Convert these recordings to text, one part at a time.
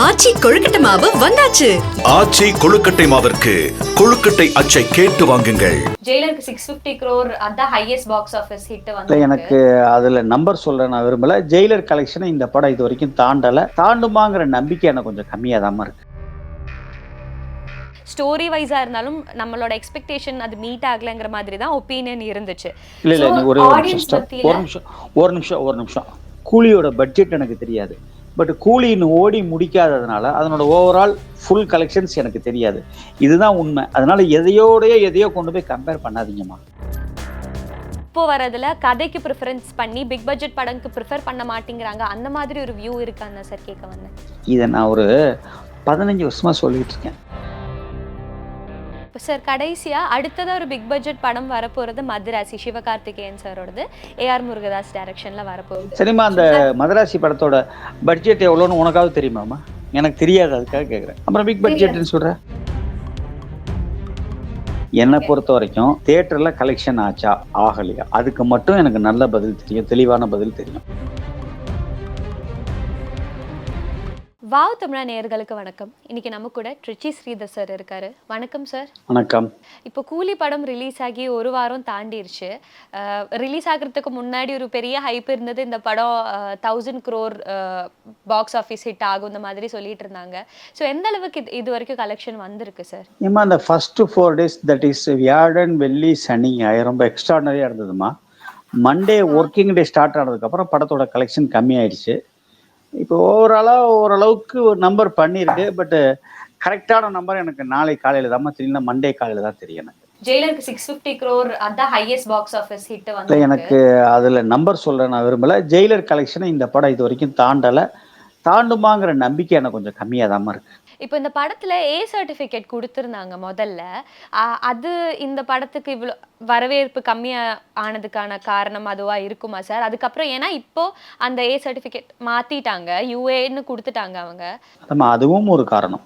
ஆச்சி கொழுக்கட்டை மாவு வந்தாச்சு. ஆச்சி கொழுக்கட்டை மாவிற்கு கொழுக்கட்டை அச்சை கேட்டு வாங்குங்கள். ஜெயிலருக்கு சிக்ஸ் ஃபிஃப்டி க்ரோர் அதான் ஹையஸ்ட் பாக்ஸ் ஆஃபீஸ் ஹிட் வந்து எனக்கு அதுல நம்பர் சொல்ல நான் விரும்பல. ஜெயிலர் கலெக்ஷனை இந்த படம் இது வரைக்கும் தாண்டல. தாண்டுமாங்கிற நம்பிக்கை எனக்கு கொஞ்சம் கம்மியா தான் இருக்கு. ஸ்டோரி வைஸா இருந்தாலும் நம்மளோட எக்ஸ்பெக்டேஷன் அது மீட் ஆகலைங்கிற மாதிரி தான் ஒப்பீனியன் இருந்துச்சு. இல்ல இல்ல ஒரு நிமிஷம் ஒரு நிமிஷம் ஒரு நிமிஷம் கூலியோட பட்ஜெட் எனக்கு தெரியாது. பட் கூலி இன்னும் ஓடி முடிக்காததுனால அதனோட ஓவரால் ஃபுல் கலெக்ஷன்ஸ் எனக்கு தெரியாது. இதுதான் உண்மை. அதனால எதையோடய எதையோ கொண்டு போய் கம்பேர் பண்ணாதீங்கம்மா. இப்போ வரதுல கதைக்கு ப்ரிஃபரன்ஸ் பண்ணி பிக் பட்ஜெட் படம்க்கு ப்ரிஃபர் பண்ண மாட்டேங்கிறாங்க. அந்த மாதிரி ஒரு வியூ இருக்கான்னு சார் கேட்க வந்தேன். இதை நான் ஒரு பதினஞ்சு வருஷமா சொல்லிட்டு இருக்கேன். சார் கடைசியா அடுத்ததா ஒரு பிக் பட்ஜெட் படம் வரப்போறது மதுராசி சிவகார்த்திகேயன் சாரோடது ஏஆர் முருகதாஸ் டைரக்ஷன்ல வரப்போகுது. சரிம்மா அந்த மதராசி படத்தோட பட்ஜெட் எவ்வளோன்னு உனக்காவது தெரியுமாம்மா எனக்கு தெரியாது அதுக்காக கேட்குறேன் அப்புறம் பிக் பட்ஜெட்னு சொல்ற? என்னை பொறுத்த வரைக்கும் தியேட்டர்ல கலெக்ஷன் ஆச்சா? ஆகலையா? அதுக்கு மட்டும் எனக்கு நல்ல பதில் தெரியும் தெளிவான பதில் தெரியும். வாவ் தமிழா நேயர்களுக்கு வணக்கம். இன்னைக்கு நம்ம கூட ட்ரிச்சி ஸ்ரீதர் சார் இருக்காரு. வணக்கம் சார். வணக்கம். இப்போ கூலி படம் ரிலீஸ் ஆகி ஒரு வாரம் தாண்டிருச்சு. ரிலீஸ் ஆகிறதுக்கு முன்னாடி ஒரு பெரிய ஹைப் இருந்தது. இந்த படம் thousand crore box office hit ஆகும் இந்த மாதிரி சொல்லிட்டு இருந்தாங்க. ஸோ எந்த அளவுக்கு இது இது வரைக்கும் கலெக்ஷன் வந்திருக்கு சார்? ஏம்மா அந்த first four days that is வியாழன் வெள்ளி சனி ரொம்ப எக்ஸ்ட்ராடனரியாக இருந்ததுமா மண்டே ஒர்க்கிங் டே ஸ்டார்ட் ஆனதுக்கப்புறம் படத்தோட கலெக்ஷன் கம்மியாயிடுச்சு இப்போ ஓவராலாக ஓரளவுக்கு ஒரு நம்பர் பண்ணியிருக்கு பட்டு கரெக்டான நம்பர் எனக்கு நாளை காலையில் தான் தெரியும். மண்டே காலையில் தான் தெரியும் எனக்கு. ஜெயிலருக்கு சிக்ஸ் ஃபிஃப்டி க்ரோர் அதான் ஹையஸ்ட் பாக்ஸ் ஆஃபீஸ் ஹிட் இல்லை எனக்கு அதில் நம்பர் சொல்ல நான் விரும்பல. ஜெயிலர் கலெக்ஷனை இந்த படம் இது வரைக்கும் தாண்டலை. தாண்டுமாங்கிற நம்பிக்கை எனக்கு கொஞ்சம் கம்மியாக தான் இருக்கு. இப்போ இந்த படத்துல ஏ சர்டிஃபிகேட் கொடுத்துருந்தாங்க முதல்ல. அது இந்த படத்துக்கு இவ்வளோ வரவேற்பு கம்மியா ஆனதுக்கான காரணம் அதுவா இருக்குமா சார்? அதுக்கப்புறம் ஏன்னா இப்போ அந்த ஏ சர்டிஃபிகேட் மாத்திட்டாங்க யூஏன்னு கொடுத்துட்டாங்க அவங்க. அதுவும் ஒரு காரணம்.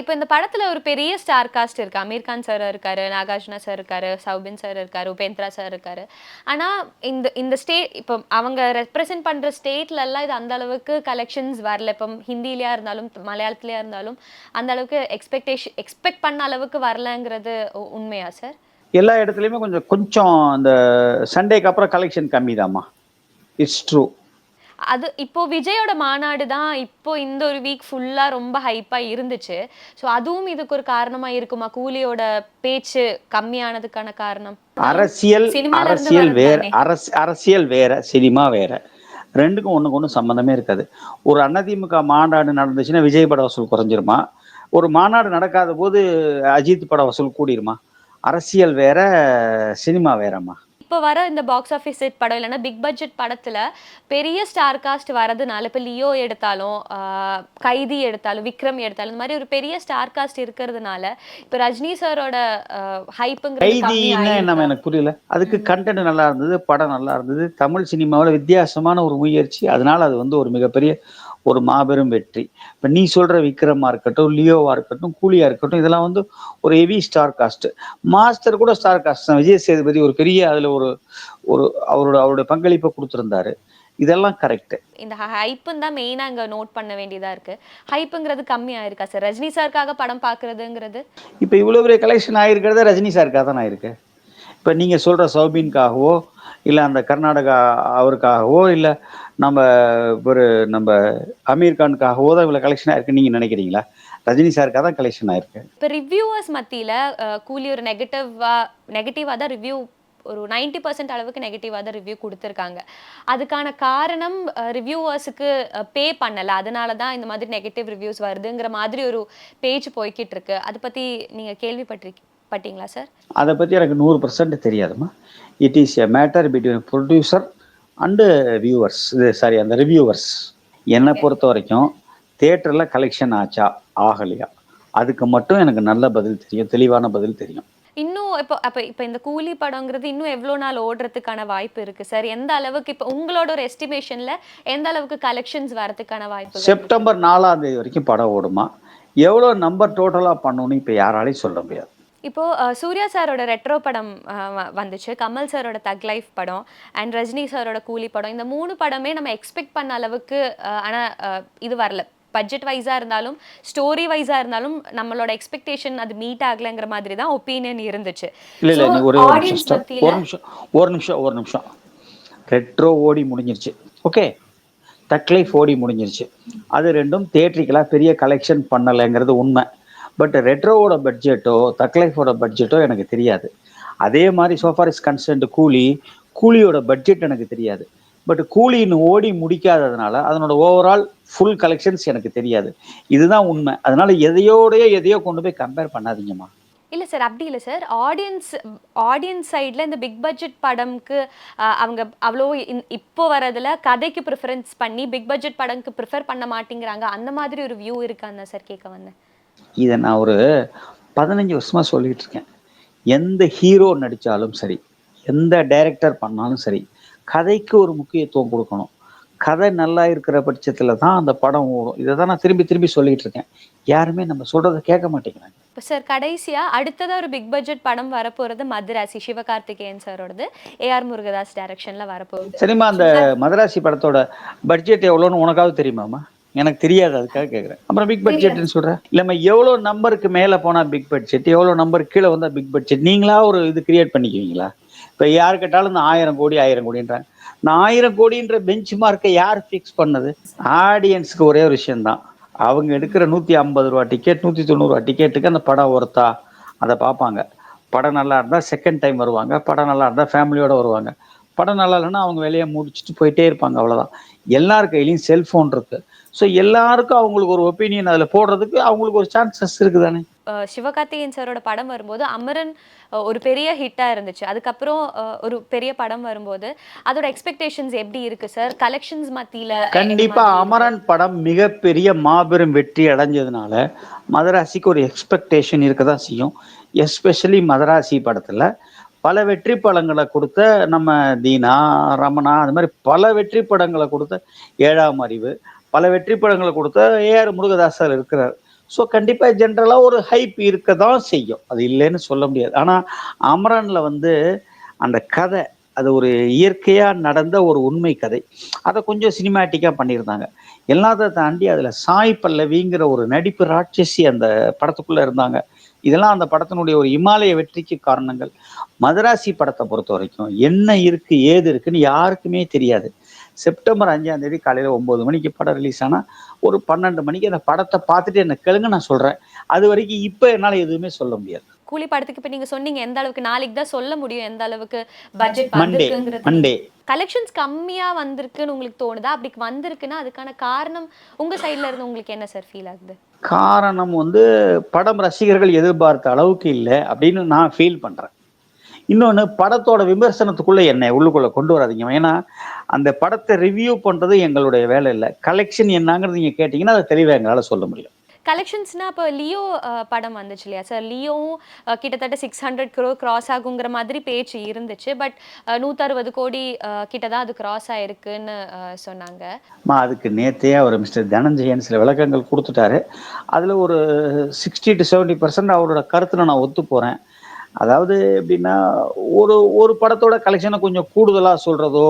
இப்போ இந்த படத்தில் ஒரு பெரிய ஸ்டார் காஸ்ட் இருக்கு? அமீர் கான் சார் இருக்காரு நாகார்ஜுனா சார் இருக்காரு சௌபின் சார் இருக்காரு உபேந்திரா சார் இருக்காரு. ஆனால் இந்த இந்த ஸ்டேட் இப்போ அவங்க ரெப்ரசென்ட் பண்ணுற ஸ்டேட்ல எல்லாம் இது அந்த அளவுக்கு கலெக்ஷன்ஸ் வரல. இப்போ ஹிந்திலேயா இருந்தாலும் மலையாளத்துலயா இருந்தாலும் அந்த அளவுக்கு எக்ஸ்பெக்டேஷன் எக்ஸ்பெக்ட் பண்ண அளவுக்கு வரலங்கிறது உண்மையா சார் எல்லா இடத்துலையுமே கொஞ்சம் கொஞ்சம் அந்த சண்டேக்கு அப்புறம் கலெக்ஷன் கம்மி தாம்மா இட்ஸ் ட்ரூ அது இப்போ விஜயோட மாநாடு தான் இப்போ இந்த ஒரு வீக் ஃபுல்லா ரொம்ப ஹைப்பா இருந்துச்சு. ஸோ அதுவும் இதுக்கு ஒரு காரணமா இருக்குமா? கூலியோட பேச்சு கம்மியானதுக்கான காரணம். அரசியல் அரசியல் வேற அரசியல் வேற சினிமா வேற. ரெண்டுக்கும் ஒண்ணுக்கு ஒன்றும் சம்மந்தமே இருக்காது. ஒரு அதிமுக மாநாடு நடந்துச்சுன்னா விஜய் பட வசூல் குறைஞ்சிருமா? ஒரு மாநாடு நடக்காத போது அஜித் பட வசூல் கூடிருமா? அரசியல் வேற சினிமா வேறம்மா. இப்போ வர இந்த பாக்ஸ் ஆஃபீஸ் ஹிட் படம் இல்லைன்னா பிக் பட்ஜெட் படத்துல பெரிய ஸ்டார் காஸ்ட் வரதுனால இப்போ லியோ எடுத்தாலும் கைதி எடுத்தாலும் விக்ரம் எடுத்தாலும் இந்த மாதிரி ஒரு பெரிய ஸ்டார் காஸ்ட் இருக்கிறதுனால இப்போ ரஜினி சாரோட ஹைப்புங்கிறது நம்ம எனக்கு புரியல. அதுக்கு கண்டென்ட் நல்லா இருந்தது படம் நல்லா இருந்தது. தமிழ் சினிமாவில் வித்தியாசமான ஒரு முயற்சி. அதனால அது வந்து ஒரு மிகப்பெரிய ஒரு மாபெரும் வெற்றி. இப்போ நீ சொல்ற விக்ரமா இருக்கட்டும் லியோவா இருக்கட்டும் கூலியா இருக்கட்டும் இதெல்லாம் வந்து ஒரு ஹெவி ஸ்டார் காஸ்ட் மாஸ்டர் கூட ஸ்டார் காஸ்ட் தான். விஜய் சேதுபதி ஒரு பெரிய அதுல ஒரு ஒரு அவரோட அவருடைய பங்களிப்பை கொடுத்துருந்தாரு. இதெல்லாம் கரெக்ட் இந்த ஹைப்புன்னு தான் மெயினாக இங்கே நோட் பண்ண வேண்டியதா இருக்கு. ஹைப்புங்கிறது கம்மியாக இருக்கா சார் ரஜினி சாருக்காக படம் பார்க்குறதுங்கிறது? இப்போ இவ்வளோ பெரிய கலெக்ஷன் ஆயிருக்கிறத ரஜினி சாருக்காக தான் ஆயிருக்கு இப்போ நீங்கள் சொல்கிற சௌபின்காகவோ இல்லை அந்த கர்நாடகா அவருக்காகவோ இல்லை நம்ம ஒரு நம்ம அமீர் கானுக்காகவோ தான் இவ்வளோ கலெக்ஷன் இருக்குன்னு நீங்கள் நினைக்கிறீங்களா? ரஜினி சாருக்காக தான் கலெக்ஷன் ஆயிருக்கு. இப்போ ரிவ்யூவர்ஸ் மத்தியில் கூலி ஒரு நெகட்டிவாக நெகட்டிவாக தான் ரிவ்யூ ஒரு 90% பர்சன்ட் அளவுக்கு நெகட்டிவாக தான் ரிவ்யூ கொடுத்துருக்காங்க. அதுக்கான காரணம் ரிவ்யூவர்ஸுக்கு பே பண்ணலை. அதனால தான் இந்த மாதிரி நெகட்டிவ் ரிவ்யூஸ் வருதுங்கிற மாதிரி ஒரு பேஜ் போய்கிட்டு இருக்கு. அதை பற்றி நீங்கள் கேள்விப்பட்டிருக்கீங்க பட்டீங்களா சார் அதை பற்றி எனக்கு நூறு percent தெரியாதுமா it is a matter between producer and viewers இது சாரி அந்த ரிவ்யூவர்ஸ் என்னை பொறுத்த வரைக்கும் தியேட்டரில் கலெக்ஷன் ஆச்சா? ஆகலையா? அதுக்கு மட்டும் எனக்கு நல்ல பதில் தெரியும் தெளிவான பதில் தெரியும். இன்னும் இப்போ அப்போ இப்போ இந்த கூலி படங்கிறது இன்னும் எவ்வளோ நாள் ஓடுறதுக்கான வாய்ப்பு இருக்கு சார் எந்த அளவுக்கு இப்போ உங்களோட ஒரு எஸ்டிமேஷன்ல எந்த அளவுக்கு கலெக்ஷன்ஸ் வரதுக்கான வாய்ப்பு? செப்டம்பர் நாலாம் தேதி வரைக்கும் படம் ஓடுமா? எவ்வளோ நம்பர் டோட்டலாக பண்ணணும்னு இப்போ யாராலையும் சொல்ல முடியாது. இப்போ சூர்யா சாரோட ரெட்ரோ படம் வந்துச்சு. கமல் சாரோட தக் லைஃப் படம் அண்ட் ரஜினி சாரோட கூலி படம். இந்த மூணு படமே நம்ம எக்ஸ்பெக்ட் பண்ண அளவுக்கு அஹ், ஆனா அஹ், இது வரல. பட்ஜெட் வைஸாக இருந்தாலும் ஸ்டோரி வைஸாக இருந்தாலும் நம்மளோட எக்ஸ்பெக்டேஷன் அது மீட் ஆகலைங்கிற மாதிரி தான் ஒப்பீனியன் இருந்துச்சு. இல்ல இல்ல ஒரு நிமிஷம் ஒரு நிமிஷம் ஒரு நிமிஷம் ரெட்ரோ ஓடி முடிஞ்சிருச்சு. ஓகே? தக் லைஃப் ஓடி முடிஞ்சிருச்சு. அது ரெண்டும் தேட்ரிக்கலாக பெரிய கலெக்ஷன் பண்ணலைங்கிறது உண்மை. பட் ரெட்ரோவோட பட்ஜெட்டோ தக்லைஃபோட பட்ஜெட்டோ எனக்கு தெரியாது. அதே மாதிரி சோஃபார் இஸ் கன்சர்ன்டு கூலி கூலியோட பட்ஜெட் எனக்கு தெரியாது. பட் கூலின்னு ஓடி முடிக்காததுனால அதனோட ஓவரால் ஃபுல் கலெக்ஷன்ஸ் எனக்கு தெரியாது. இதுதான் உண்மை. அதனால எதையோடய எதையோ கொண்டு போய் கம்பேர் பண்ணாதீங்கம்மா. இல்லை சார் அப்படி இல்லை சார் ஆடியன்ஸ் ஆடியன்ஸ் சைடில் இந்த பிக் பட்ஜெட் படம்க்கு அவங்க அவ்வளோ இன்- இப்போ வரதுல கதைக்கு ப்ரிஃபரன்ஸ் பண்ணி பிக் பட்ஜெட் படம்க்கு ப்ரிஃபர் பண்ண மாட்டேங்கிறாங்க. அந்த மாதிரி ஒரு வியூ இருக்கான்னு சார் கேட்க வந்தேன். இதை நான் ஒரு பதினஞ்சு வருஷமா சொல்லிட்டு இருக்கேன். எந்த ஹீரோ நடிச்சாலும் சரி எந்த டைரக்டர் பண்ணாலும் சரி கதைக்கு ஒரு முக்கியத்துவம் கொடுக்கணும். கதை நல்லா இருக்கிற பட்சத்துல தான் அந்த படம் ஓடும். இதை தான் நான் திரும்பி திரும்பி சொல்லிட்டு இருக்கேன். யாருமே நம்ம சொல்றதை கேட்க மாட்டேங்கிறாங்க. இப்போ சார் கடைசியாக அடுத்ததாக ஒரு பிக் பட்ஜெட் படம் வரப்போகிறது மதுராசி சிவகார்த்திகேயன் சாரோடது ஏஆர் முருகதாஸ் டைரக்ஷனில் வரப்போகுது. சரிம்மா அந்த மதராசி படத்தோட பட்ஜெட் எவ்வளோன்னு உனக்காவது தெரியுமாம்மா எனக்கு தெரியாது அதுக்காக கேட்குறேன் அப்புறம் பிக் பட்ஜெட்னு சொல்கிறேன் இல்லைம்மா எவ்வளோ நம்பருக்கு மேலே போனால் பிக் பட்ஜெட் எவ்வளோ நம்பர் கீழே வந்தால் பிக் பட்ஜெட் நீங்களா ஒரு இது கிரியேட் பண்ணிக்குவீங்களா? இப்போ யார் கேட்டாலும் இந்த ஆயிரம் கோடி ஆயிரம் கோடின்றாங்க. இந்த ஆயிரம் கோடின்ற பெஞ்ச் மார்க்கை யார் ஃபிக்ஸ் பண்ணது? ஆடியன்ஸுக்கு ஒரே ஒரு விஷயம்தான். அவங்க எடுக்கிற நூற்றி ஐம்பது ரூபா டிக்கெட் நூற்றி தொண்ணூறுரூவா டிக்கெட்டுக்கு அந்த படம் ஒருத்தா? அதை பார்ப்பாங்க. படம் நல்லா இருந்தால் செகண்ட் டைம் வருவாங்க. படம் நல்லா இருந்தால் ஃபேமிலியோட வருவாங்க. படம் நல்லா இல்லைன்னா அவங்க வேலையை முடிச்சுட்டு போயிட்டே இருப்பாங்க அவ்வளவுதான். எல்லார் கையிலயும் செல்போன் இருக்கு. ஸோ எல்லாருக்கும் அவங்களுக்கு ஒரு ஒப்பீனியன் அதில் போடுறதுக்கு அவங்களுக்கு ஒரு சான்சஸ் இருக்குதானே? அஹ் சிவகார்த்திகேயன் சாரோட படம் வரும்போது அமரன் ஒரு பெரிய ஹிட்டாக இருந்துச்சு. அதுக்கப்புறம் ஒரு பெரிய படம் வரும்போது அதோட எக்ஸ்பெக்டேஷன்ஸ் எப்படி இருக்கு சார் கலெக்ஷன்ஸ் மத்தியில கண்டிப்பா அமரன் படம் மிகப்பெரிய மாபெரும் வெற்றி அடைஞ்சதுனால மதராசிக்கு ஒரு எக்ஸ்பெக்டேஷன் இருக்க தான் செய்யும். எஸ்பெஷலி மதராசி படத்துல பல வெற்றி படங்களை கொடுத்த நம்ம தீனா ரமணா அது மாதிரி பல வெற்றி படங்களை கொடுத்த ஏழாம் அறிவு பல வெற்றி படங்களை கொடுத்த ஏஆர் முருகதாசர் இருக்கிறார். ஸோ கண்டிப்பாக ஜென்ரலாக ஒரு ஹைப் இருக்க தான் செய்யும். அது இல்லைன்னு சொல்ல முடியாது. ஆனால் அமரனில் வந்து அந்த கதை அது ஒரு இயற்கையாக நடந்த ஒரு உண்மை கதை. அதை கொஞ்சம் சினிமேட்டிக்காக பண்ணியிருந்தாங்க. எல்லாத்தையும் தாண்டி அதில் சாய் பல்லவிங்கிற ஒரு நடிப்பு ராட்சசி அந்த படத்துக்குள்ளே இருந்தாங்க. இதெல்லாம் அந்த படத்தினுடைய ஒரு இமாலய வெற்றிக்கு காரணங்கள். மதராசி படத்தை பொறுத்த வரைக்கும் என்ன இருக்குது ஏது இருக்குன்னு யாருக்குமே தெரியாது. செப்டம்பர் அஞ்சாம் தேதி காலையில ஒன்பது மணிக்கு படம் ரிலீஸ் ஆனா ஒரு பன்னெண்டு மணிக்கு அந்த படத்தை பார்த்துட்டு என்ன கேளுங்க நான் சொல்றேன். அது வரைக்கும் இப்ப என்னால எதுவுமே சொல்ல முடியாது. கூலி படத்துக்கு இப்ப நீங்க சொன்னீங்க எந்த அளவுக்கு நாளைக்கு தான் சொல்ல முடியும் எந்த அளவுக்கு பட்ஜெட் மண்டே மண்டே கலெக்ஷன்ஸ் கம்மியா வந்திருக்குன்னு உங்களுக்கு தோணுதா? அப்படி வந்திருக்குன்னா அதுக்கான காரணம் உங்க சைடுல இருந்து உங்களுக்கு என்ன சார் ஃபீல் ஆகுது? காரணம் வந்து படம் ரசிகர்கள் எதிர்பார்த்த அளவுக்கு இல்லை அப்படின்னு நான் ஃபீல் பண்றேன். இன்னொன்று படத்தோட விமர்சனத்துக்குள்ள என்னை உள்ளுக்குள்ள கொண்டு வராதீங்க. ஏன்னா அந்த படத்தை ரிவ்யூ பண்றது எங்களுடைய வேலை இல்லை. கலெக்ஷன் என்னங்கிறது நீங்க கேட்டீங்கன்னா அதை தெளிவாக எங்களால் சொல்ல முடியும். கலெக்ஷன்ஸ்னா இப்போ லியோ படம் வந்துச்சு இல்லையா? சார் லியோவும் கிட்டத்தட்ட சிக்ஸ் ஹண்ட்ரட் க்ரோ கிராஸ் ஆகுங்கிற மாதிரி பேச்சு இருந்துச்சு. பட் நூற்றறுபது கோடி கிட்ட தான் அது கிராஸ் ஆயிருக்குன்னு அஹ், சொன்னாங்க. மா அதுக்கு நேத்தே அவர் மிஸ்டர் தனஞ்சயன் சில விளக்கங்கள் கொடுத்துட்டாரு. அதில் ஒரு சிக்ஸ்டி டு செவன்டி பர்சன்ட் அவரோட கருத்தில் நான் ஒத்து போகிறேன் அதாவது எப்படின்னா ஒரு ஒரு படத்தோட கலெக்ஷனை கொஞ்சம் கூடுதலாக சொல்கிறதோ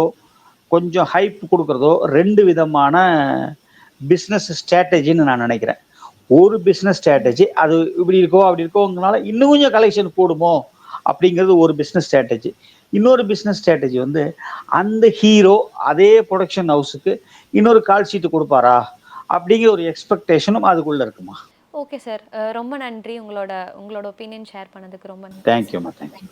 கொஞ்சம் ஹைப் கொடுக்குறதோ ரெண்டு விதமான பிஸ்னஸ் ஸ்ட்ராட்டஜின்னு நான் நினைக்கிறேன். ஒரு பிஸ்னஸ் ஸ்ட்ராட்டஜி அது இப்படி இருக்கோ அப்படி இருக்கோங்கனால இன்னும் கொஞ்சம் கலெக்ஷன் கூடுமோ அப்படிங்கிறது ஒரு பிஸ்னஸ் ஸ்ட்ராட்டஜி இன்னொரு பிஸ்னஸ் ஸ்ட்ராட்டஜி வந்து அந்த ஹீரோ அதே ப்ரொடக்ஷன் ஹவுஸுக்கு இன்னொரு கால் ஷீட்டு கொடுப்பாரா அப்படிங்கிற ஒரு எக்ஸ்பெக்டேஷனும் அதுக்குள்ளே இருக்குமா? ஓகே சார் ரொம்ப நன்றி. உங்களோட உங்களோட ஒப்பீனியன் ஷேர் பண்ணதுக்கு ரொம்ப நன்றி. தேங்க்யூம்மா தேங்க்யூ